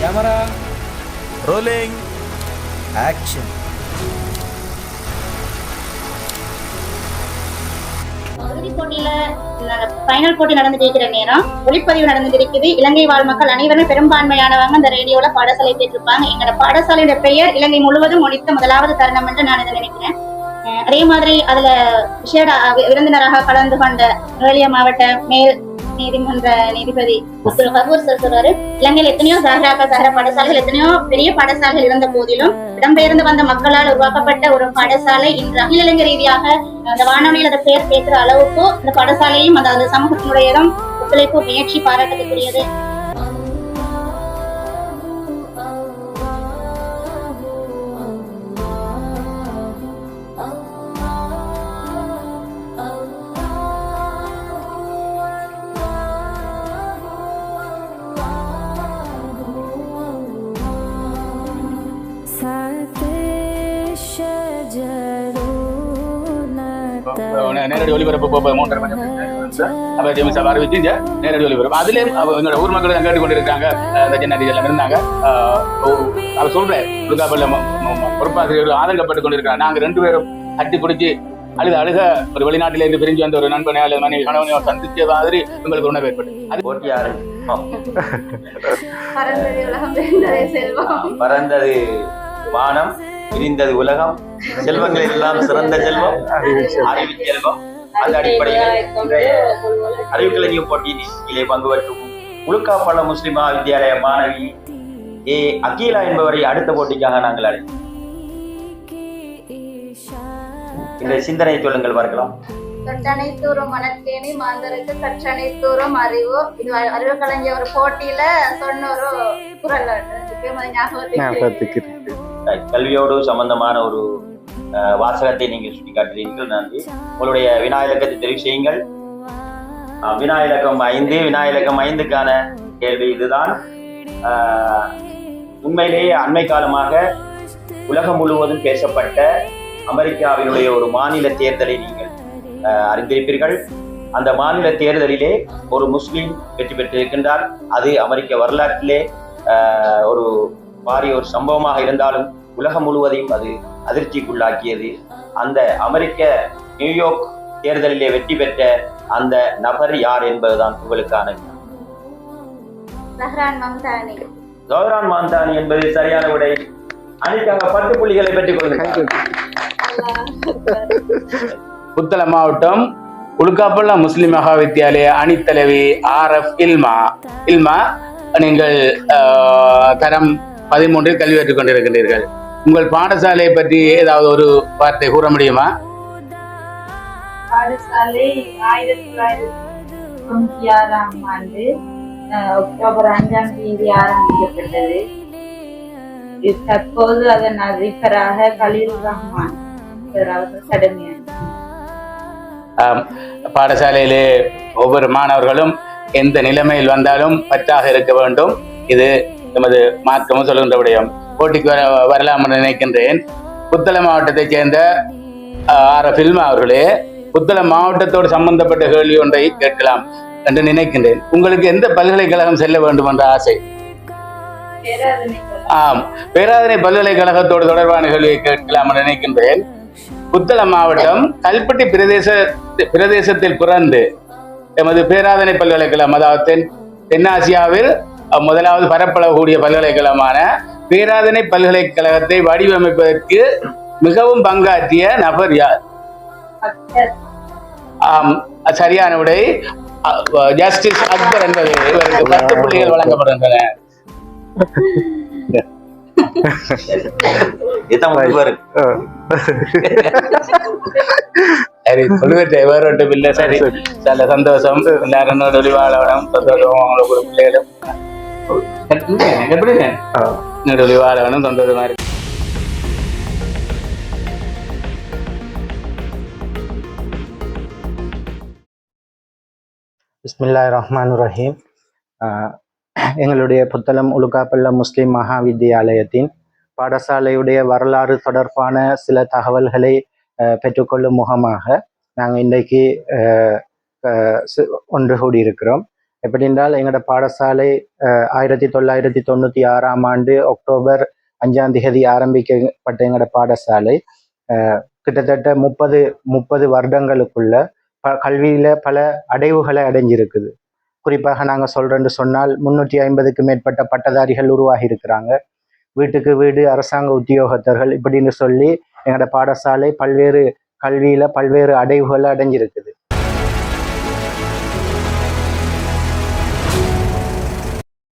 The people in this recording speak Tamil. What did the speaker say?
கேமரா ரோலிங் ஆக்ஷன் இறுதிப் போட்டியில ஃபைனல் போட்டி நடந்துட்டு நேரம் ஒளிப்பதிவு நடந்துட்டு இருக்குது இலங்கை வாழ் மக்கள் அனைவருமே பெரும்பான்மையானவங்க இந்த ரேடியோல பாடசாலை கேட்டிருப்பாங்க. எங்களோட பாடசாலையோட பெயர் இலங்கை முழுவதும் ஒழித்த முதலாவது தருணம் என்று நான் இதை நினைக்கிறேன். அதே மாதிரி அதுல விசேட விருந்தினராக கலந்து கொண்ட நுவலியா மாவட்ட மேல் நீதிமன்ற நீதிபதி அப்துல் கபூர் சார் சொல்றாரு. இலங்கையில் எத்தனையோ சஹராக்க சஹர பாடசாலைகள் எத்தனையோ பெரிய பாடசாலைகள் இருந்த போதிலும் இடம்பெயர்ந்து வந்த மக்களால் உருவாக்கப்பட்ட ஒரு பாடசாலை இன்று அகில இலங்கை ரீதியாக அந்த வானொலியில் அதை பெயர் கேட்கிற அளவுக்கு இந்த பாடசாலையும் அந்த அந்த சமூகத்தினுடையதும் ஒத்துழைப்பு முயற்சி பாராட்டத்துக்குரியது நேரடி ஒளிபரப்பு மூன்றரை மணி அப்ப ஜெமிஸ் சார் அறிவிச்சு நேரடி ஒளிபரப்பு அதுலயும் எங்களோட ஊர் மக்கள் கேட்டு கொண்டு இருக்காங்க அந்த ஜனதி எல்லாம் இருந்தாங்க அவர் சொல்றேன் உடுக்காப்பல்ல பொறுப்பாசிரியர்கள் ஆதங்கப்பட்டு கொண்டிருக்காங்க நாங்க ரெண்டு பேரும் கட்டி பிடிச்சி அழுக அழுக ஒரு வெளிநாட்டில இருந்து பிரிஞ்சு வந்த ஒரு நண்பனை அல்லது மனைவி கணவனையோ சந்திச்ச மாதிரி உங்களுக்கு உணவு ஏற்பட்டு அது தெரிந்ததே செல்வம் பறந்தது வானம் விரிந்தது உலகம். செல்வங்கள் எல்லாம் சிறந்த செல்வம். அறிவு செல்வம். அந்த அடிப்படையில் இன்றைய அறிவுக்கலைஞர் போட்டியின் கீழே பங்கு பெற்றும் உலுக்காப்பள்ள முஸ்லிமா வித்யாலய மாணவி ஏ அகீலா என்பவரை அடுத்த போட்டிக்காக நாங்கள் அழைத்தோம். இன்றைய சிந்தனை சொல்லுங்கள் பார்க்கலாம். தொட்டனை தூரம் மணற்கேணி மாந்தருக்கு கற்றனை தூரம் அறிவு. இது அறி- அறிவு கலைஞர் ஒரு போட்டியில ஒரு குரல் ஞாபகத்துக்கு கல்வியோடு சம்பந்தமான ஒரு வாசகத்தை நீங்கள் சுட்டிக்காட்டுகிறீர்கள். நன்றி. உங்களுடைய வினா இலக்கத்தை தெரிவு செய்யுங்கள். அஹ், வினா இலக்கம் ஐந்து வினா இலக்கம் ஐந்துக்கான கேள்வி இதுதான். உண்மையிலேயே அண்மை காலமாக உலகம் முழுவதும் பேசப்பட்ட அமெரிக்காவினுடைய ஒரு மாநில தேர்தலை நீங்கள் அறிந்திருப்பீர்கள். அந்த மாநில தேர்தலிலே ஒரு முஸ்லீம் வெற்றி பெற்றிருக்கின்றார். அது அமெரிக்க வரலாற்றிலே ஒரு பாரிய ஒரு சம்பவமாக இருந்தாலும் உலகம் முழுவதையும் அது அதிர்ச்சிக்குள்ளாக்கியது. அந்த அமெரிக்க நியூயார்க் தேர்தலிலே வெற்றி பெற்ற அந்த நபர் யார் என்பதுதான் உங்களுக்கான வினா. சஹ்ரான் மம்தானி. என்பது சரியான விடை. அணிக்காக பத்து புள்ளிகளை பெற்றுக் கொள்கிறார் புத்தள மாவட்டம் உலுக்காப்பள்ளா முஸ்லிம் மகா வித்தியாலய அணித்தலைவி ஆர் எஃப் இல்மா. இல்மா நீங்கள் ஆஹ், தரம் பதிமூன்றில் கல்வி கற்றுக் கொண்டிருக்கின்றீர்கள். உங்கள் பாடசாலையை பற்றி ஏதாவது ஒரு வார்த்தை கூற முடியுமா? பாடசாலை ஆயிரத்தி தொள்ளாயிரத்தி தொண்ணூத்தி ஆறாம் ஆண்டு அஹ், அக்டோபர் அஞ்சாம் தேதி ஆரம்பிக்கப்பட்டது. இது தற்போது அதன் அதிபராக கலீல் ரஹ்மான் சார் அவர்கள் கடமையானார் ஆம், பாடசாலையிலே ஒவ்வொரு மாணவர்களும் எந்த நிலைமையில் வந்தாலும் பற்றாக இருக்க வேண்டும். இது எமது மாற்றமும் சொல்கின்ற விடயம் போட்டிக்கு வர வரலாம் என்று நினைக்கின்றேன். புத்தளை மாவட்டத்தைச் சேர்ந்த ஆர் எஃப் அவர்களே புத்தளை மாவட்டத்தோடு சம்பந்தப்பட்ட கேள்வி ஒன்றை கேட்கலாம் என்று நினைக்கின்றேன். உங்களுக்கு எந்த பல்கலைக்கழகம் செல்ல வேண்டும் என்ற ஆசை? ஆம். பேராதனை பல்கலைக்கழகத்தோடு தொடர்பான கேள்வியை கேட்கலாம் என்று நினைக்கின்றேன். புத்தளம் மாவட்டம் கல்பட்டி பிரதேச பிரதேசத்தில் பிறந்து எமது பேராதனை பல்கலைக்கழகம் அதாவது தென் தென்னாசியாவில் முதலாவது பரப்பளக்கூடிய பல்கலைக்கழகமான பேராதனை பல்கலைக்கழகத்தை வடிவமைப்பதற்கு மிகவும் பங்காற்றிய நபர் யார்? ஆம் சரியான விடை ஜஸ்டிஸ் அக்பர் என்பது இவருக்கு பத்து புள்ளிகள் வழங்கப்படுகின்றன. சரி சொல்லுவட்டே வேற ஒன்றும் இல்லை. சரி நல்ல சந்தோஷம். எல்லாரும் ஒளிவாளவனம் சந்தோஷம் அவங்களுக்கு ஒரு பிள்ளைகளும். எப்படி என்னோட ஒளிவாளவனம் பிஸ்மில்லா ரஹ்மான் ரஹீம் எங்களுடைய புத்தளம் உலுக்காப்பள்ள முஸ்லிம் மகா வித்தியாலயத்தின் பாடசாலையுடைய வரலாறு தொடர்பான சில தகவல்களை அஹ், பெற்றுக்கொள்ளும் முகமாக நாங்கள் இன்றைக்கு ஒன்று கூடியிருக்கிறோம். எப்படி என்றால் எங்களோட பாடசாலை ஆயிரத்தி தொள்ளாயிரத்தி தொண்ணூற்றி ஆறாம் ஆண்டு அக்டோபர் அஞ்சாம் தேதி ஆரம்பிக்கப்பட்ட எங்களோட பாடசாலை. கிட்டத்தட்ட முப்பது முப்பது வருடங்களுக்குள்ள ப கல்வியில் பல அடைவுகளை அடைஞ்சிருக்குது. குறிப்பாக நாங்கள் சொல்கிறேன்னு சொன்னால் முந்நூற்றி ஐம்பதுக்கு மேற்பட்ட பட்டதாரிகள் உருவாகி இருக்கிறாங்க வீட்டுக்கு வீடு அரசாங்க உத்தியோகத்தர்கள் இப்படின்னு சொல்லி எங்களோட பாடசாலை பல்வேறு கல்வியில் பல்வேறு அடைவுகளை அடைஞ்சிருக்குது.